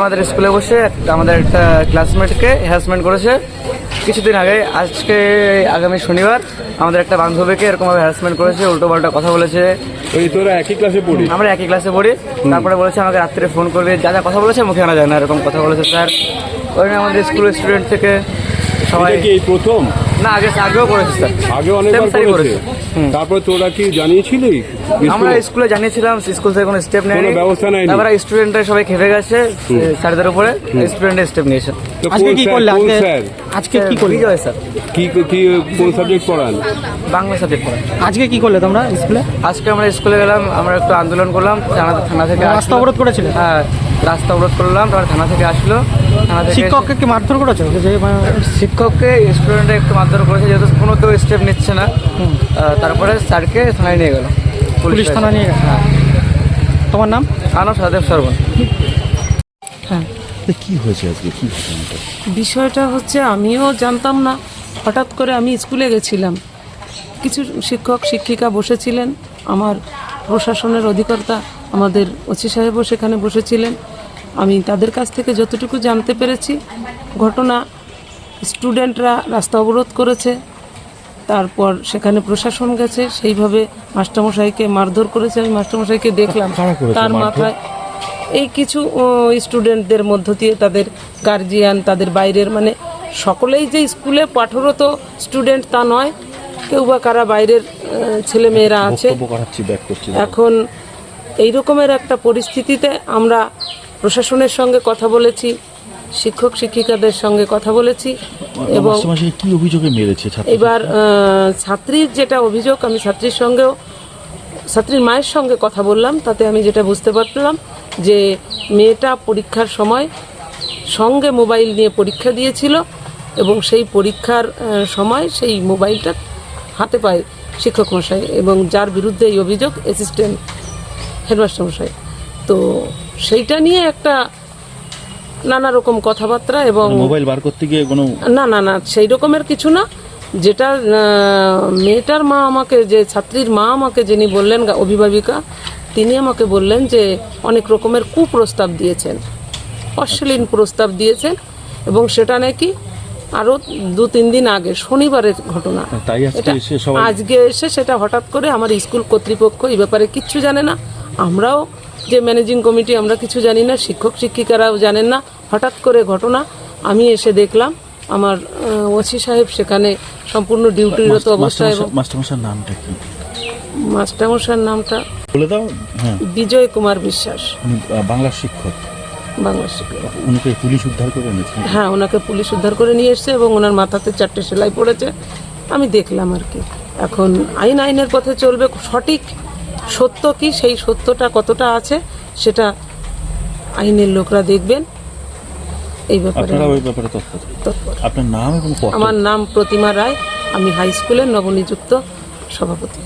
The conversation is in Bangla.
আমাদের স্কুলে বসে আমাদের একটা ক্লাসমেটকে হ্যারাসমেন্ট করেছে। কিছুদিন আগে আজকে আগামী শনিবার আমাদের একটা বান্ধবীকে এরকমভাবে হ্যারাসমেন্ট করেছে উল্টো পাল্টা কথা বলেছে। ওই তোরা একই ক্লাসে পড়িস? আমরা একই ক্লাসে পড়ি। তারপরে বলেছে আমাকে রাত্রে ফোন করবে। যা যা কথা বলেছে মুখে আনা যায় না। এরকম কথা বলেছে স্যার। ওই আমাদের স্কুলের স্টুডেন্ট থেকে সবাই কি এই প্রথম? না আগে আগেও করেছে স্যার। আগে অনেকবার same করেছে। তারপর তোরা কি জানিয়েছিলি? আমরা স্কুলে? জানিয়েছিলাম স্কুল থেকে কোনো স্টেপ নেয়নি। ব্যবস্থা নেয়নি? তারপরে স্টুডেন্টরা সবাই খেপে গেছে স্যারদের উপরে স্টুডেন্টের স্টেপ নিয়েছে। আজকে কি করলে? আজকে কি করলে? বিজয় স্যার। কি কি কোন সাবজেক্ট পড়ান? বাংলা সাবজেক্ট পড়ে আজকে কি করলে তোমরা স্কুলে? আজকে আমরা স্কুলে গেলাম আমরা একটু আন্দোলন করলাম থানা থানা থেকে রাস্তা অবরোধ করেছিল? হ্যাঁ রাস্তা অবরোধ করলাম তারপর থানা থেকে আসলো থানা থেকে শিক্ষককে কি মারধর করেছ? যে মানে, শিক্ষককে স্টুডেন্টরা একটু মারধর করেছে যেহেতু কোনো কেউ স্টেপ নিচ্ছে না। আহ, তারপরে স্যারকে থানায় নিয়ে গেল। পুলিশ থানা নিয়ে গেছে। হ্যাঁ। তোমার নাম? আনো সহদেব সর্বন। হ্যাঁ। কি হয়েছে আজকে? কি বিষয়টা হচ্ছে আমিও জানতাম না। হঠাৎ করে আমি স্কুলে গেছিলাম। কিছু শিক্ষক শিক্ষিকা বসেছিলেন। আমার প্রশাসনের অধিকর্তা আমাদের ওসি সাহেবও সেখানে বসেছিলেন। আমি তাদের কাছ থেকে যতটুকু জানতে পেরেছি ঘটনা স্টুডেন্টরা রাস্তা অবরোধ করেছে। তারপর সেখানে প্রশাসন গেছে সেইভাবে মাস্টারমশাইকে মারধর করেছে আমি মাস্টারমশাইকে দেখলাম। তার মাথায় এই কিছু স্টুডেন্টদের মধ্য দিয়ে তাদের গার্জিয়ান তাদের বাইরের মানে সকলেই যে স্কুলে পাঠরত স্টুডেন্ট তা নয় কেউ বা কারা বাইরের ছেলে মেয়েরা আছে। এখন এই রকমের একটা পরিস্থিতিতে আমরা প্রশাসনের সঙ্গে কথা বলেছি শিক্ষক শিক্ষিকাদের সঙ্গে কথা বলেছি এবং কি অভিযোগে মেরেছে এবার ছাত্রীর যেটা অভিযোগ আমি ছাত্রীর সঙ্গেও ছাত্রীর মায়ের সঙ্গে কথা বললাম তাতে আমি যেটা বুঝতে পারলাম যে মেয়েটা পরীক্ষার সময় সঙ্গে মোবাইল নিয়ে পরীক্ষা দিয়েছিল এবং সেই পরীক্ষার সময় সেই মোবাইলটা হাতে পায় শিক্ষক মশাই এবং যার বিরুদ্ধে এই অভিযোগ অ্যাসিস্ট্যান্ট হেডমাস্টার মশাই। তো সেইটা নিয়ে একটা নানা রকম কথাবার্তা এবং মোবাইল বার করতে গিয়ে কোনো না না না সেই রকমের কিছু না। যেটা মেয়েটার মা আমাকে যে ছাত্রীর মা আমাকে যিনি বললেন অভিভাবিকা তিনি আমাকে বললেন যে অনেক রকমের কুপ্রস্তাব দিয়েছেন অশ্লীল প্রস্তাব দিয়েছেন এবং সেটা নাকি আরও দু তিন দিন আগে শনিবারের ঘটনা। সবাই আজকে এসে সেটা হঠাৎ করে আমার স্কুল কর্তৃপক্ষ এই ব্যাপারে কিচ্ছু জানে না। আমরাও যে ম্যানেজিং কমিটি আমরা কিছু জানি না শিক্ষক শিক্ষিকারাও জানেন না। হঠাৎ করে ঘটনা আমি এসে দেখলাম আমার ওসি সাহেব সেখানে সম্পূর্ণ ডিউটিরত অবস্থায় মাস্টারমশার নামটা কি? মাস্টারমশার নামটা বলে দাও হ্যাঁ। বিজয় কুমার বিশ্বাস। বাংলার শিক্ষক। বাংলা শিক্ষক। উনিকে পুলিশ উদ্ধার করে এনেছে? হ্যাঁ ওনাকে পুলিশ উদ্ধার করে নিয়ে এসছে এবং ওনার মাথাতে চারটে সেলাই পড়েছে। আমি দেখলাম আর কি। এখন আইন আইনের পথে চলবে সঠিক সত্য কি? সেই সত্যটা কতটা আছে সেটা আইনের লোকরা দেখবেন। এই ব্যাপারে আপনারা নাম আমার নাম প্রতিমা রায়। আমি হাই স্কুলের নবনিযুক্ত সভাপতি।